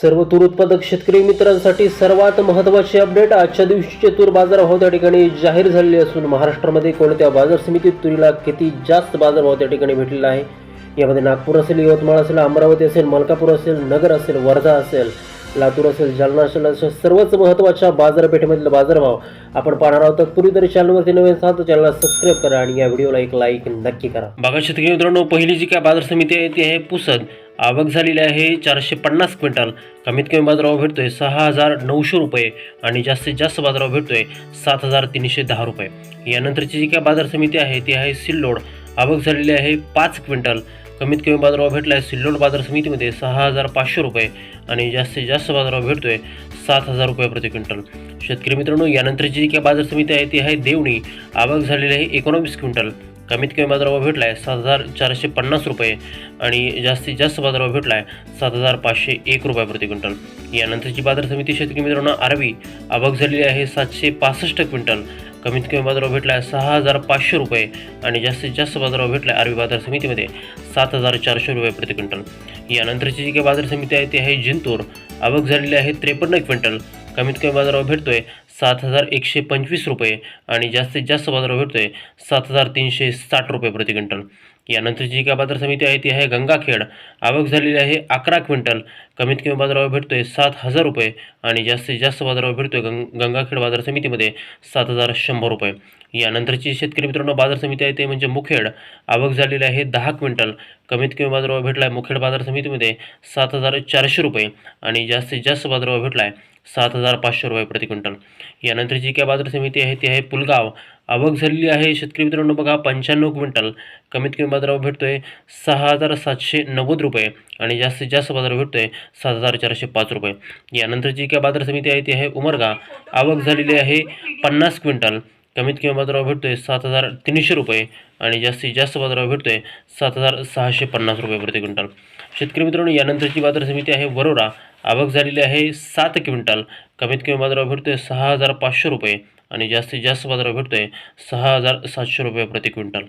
सर्व तूर उत्पादक शेतकरी मित्रांसाठी सर्वात महत्त्वाचे अपडेट. आजच्या दिवशीचे तूर बाजारभाव त्या ठिकाणी जाहीर झालेले असून महाराष्ट्रामध्ये कोणत्या बाजार समितीत तुरीला किती जास्त बाजारभाव त्या ठिकाणी भेटलेला आहे? यामध्ये नागपूर असेल यवतमाळ असेल अमरावती असेल मलकापूर असेल नगर असेल वर्धा असेल लातूर असेल जालना असेल अशा सर्वच महत्त्वाच्या बाजारपेठेमधील बाजारभाव आपण पाहणार आहोत. पूर्वी तरी चॅनलवरती नवीन असाल तर चॅनलला सबस्क्राईब करा आणि या व्हिडिओला एक लाईक नक्की करा. बघा शेतकरी मित्रांनो पहिली जी काय बाजार समिती आहे ती आहे पुसद. आवक झालेली आहे चारशे पन्नास क्विंटल. कमीत कमी बाजारावर आहे सहा हजार नऊशे रुपये आणि जास्तीत जास्त बाजारावर आहे सात हजार तीनशे दहा रुपये. यानंतरची जी काय बाजार समिती आहे ती आहे सिल्लोड. आवक झालेली आहे पाच क्विंटल. कमीत कमी बाजारावर भेटला आहे सिल्लोड बाजार समितीमध्ये सहा हजार पाचशे रुपये आणि जास्तीत जास्त बाजारावर भेटतोय सात हजार रुपये प्रति क्विंटल. शेतकरी मित्रांनो यानंतरची जी काय बाजार समिती आहे ती आहे देवणी. आवक झालेली आहे एकोणवीस क्विंटल. कमीत कमी बाजारभाव भेटला आहे सात हजार चारशे पन्नास रुपये आणि जास्तीत जास्त बाजारभाव भेटला आहे सात हजार पाचशे एक रुपये प्रति क्विंटल. यानंतरची बाजार समिती शेतकरी मित्रांनो आरबी आवक झालेली आहे सातशे पासष्ट क्विंटल. कमीत कमी बाजारावर भेटला आहे सहा हजार पाचशे रुपये आणि जास्तीत जास्त बाजारावर भेटला आहे आरबी बाजार समितीमध्ये सात हजार चारशे रुपये प्रति क्विंटल. यानंतरची जी काही बाजार समिती आहे ती आहे जिंतूर. आवक झालेली आहे त्रेपन्न क्विंटल. कमीत कमी बाजारावर भेटतोय सात हजार एकशे पंचवीस रुपये आणि जास्तीत जास्त बाजारावर भेटतोय सात हजार तीनशे साठ रुपये प्रति क्विंटल. यानंतरची जी काय बाजार समिती आहे ती आहे गंगाखेड. आवक झालेली आहे अकरा क्विंटल. कमीत कमी बाजारावर भेटतोय सात हजार रुपये आणि जास्तीत जास्त बाजारावर भेटतोय गंग गंगाखेड बाजार समितीमध्ये सात हजार शंभर रुपये. यानंतरची शेतकरी मित्रांनो बाजार समिती आहे ते म्हणजे मुखेड. आवक झालेली आहे दहा क्विंटल. कमीत कमी बाजारावर भेटला आहे मुखेड बाजार समितीमध्ये सात हजार चारशे रुपये आणि जास्तीत जास्त बाजारावर भेटला आहे सात हजार पाचशे रुपये प्रति क्विंटल. यानंतर जी काय बाजार समिती आहे ती आहे पुलगाव. आवक झालेली आहे. शेतकरी मित्रांनो बघा पंच्याण्णव क्विंटल कमीत कमी बाजारावर आहे सहा हजार सातशे नव्वद रुपये आणि जास्तीत जास्त बाजार भेटतो आहे सात हजार चारशे पाच रुपये. यानंतर जी काय बाजार समिती आहे ती आहे उमरगा. आवक झालेली आहे पन्नास क्विंटल. कमीत कमी बाजारावर भेटतोय सात हजार तीनशे रुपये आणि जास्तीत जास्त बाजारावर भेटतोय सात हजार सहाशे पन्नास रुपये प्रति क्विंटल. शेतकरी मित्रांनो यानंतरची बाजार समिती आहे वरोरा. आवक झालेली आहे सात क्विंटल. कमीत कमी बाजारावर भेटतोय सहा हजार पाचशे रुपये आणि जास्तीत जास्त बाजारावर भेटतोय सहा हजार सातशे रुपये प्रति क्विंटल.